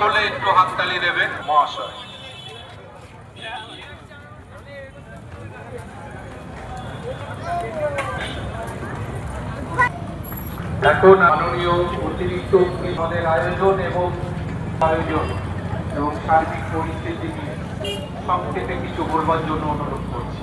সকলে একটু হাততালি দেবেন মহাশয়। এখন মাননীয় অতিরিক্ত পরিষদের আয়োজন এবং আয়োজন এবং সার্বিক পরিস্থিতি নিয়ে সংক্ষেপে কিছু বলবার জন্য অনুরোধ করছি।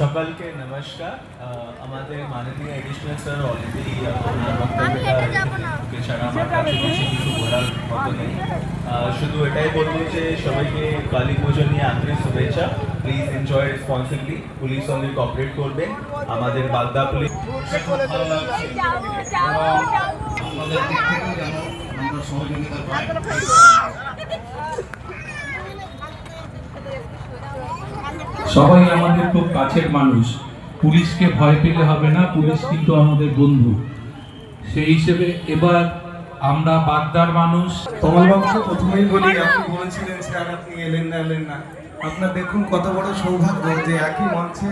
সকালকে নমস্কার। আমাদের মাননীয় এডিশনাল স্যার অলরেডি এছাড়া আমার কাছে বলার মতো নেই। শুধু এটাই বলব যে সবাইকে কালী পুজো নিয়ে আন্তরিক শুভেচ্ছা। প্লিজ এনজয় রেসপন্সিবলি পুলিশ সঙ্গে কোঅপারেট করবেন। আমাদের বাগদা পুলিশ আমাদের দিক থেকে যেন আমরা সহযোগিতা পাই সবাই আমাদের খুব কাছের মানুষ। পুলিশকে ভয় পেলে হবে না পুলিশ কিন্তু আমাদের বন্ধু। সেই হিসেবে এবার আমরা বাগদার মানুষ। কমলবাবুকে প্রথমেই বলি আপনি বলেছিলেন স্যার আপনি এলেন না এলেন না। আপনার দেখুন কত বড় সৌভাগ্য যে একই মঞ্চে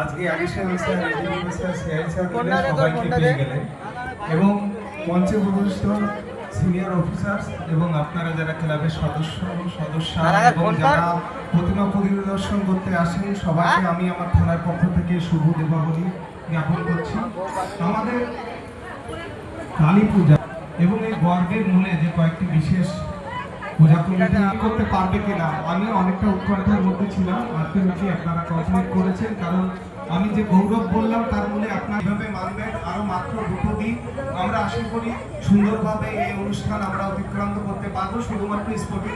আজকে additional sir additional sir CI sir সবাইকে পেয়ে গেলেন। এবং মঞ্চে উপস্থিত সিনিয়র অফিসার্স এবং আপনারা যারা ক্লাবের সদস্য সদস্য এবং যারা প্রতিমা পরিদর্শন করতে আসেন সবাইকে আমি আমার থানার পক্ষ থেকে শুভ দীপাবলি জ্ঞাপন করছি। আমাদের কালী পূজা এবং এই গর্বের মূলে যে কয়েকটি বিশেষ পূজা কমিটি করতে পারবে কিনা আমি অনেকটা উৎকণ্ঠার মধ্যে ছিলাম। আলটিমেটলি আপনারা কমপ্লিট করেছেন কারণ আমি যে গৌরব বললাম, তার মনে আপনার এভাবে মানবেন। আরও মাত্র দুটো দিন আমরা আশা করি সুন্দরভাবে এই অনুষ্ঠান আমরা অতিক্রান্ত করতে পারব। শুধুমাত্র স্পোর্টিং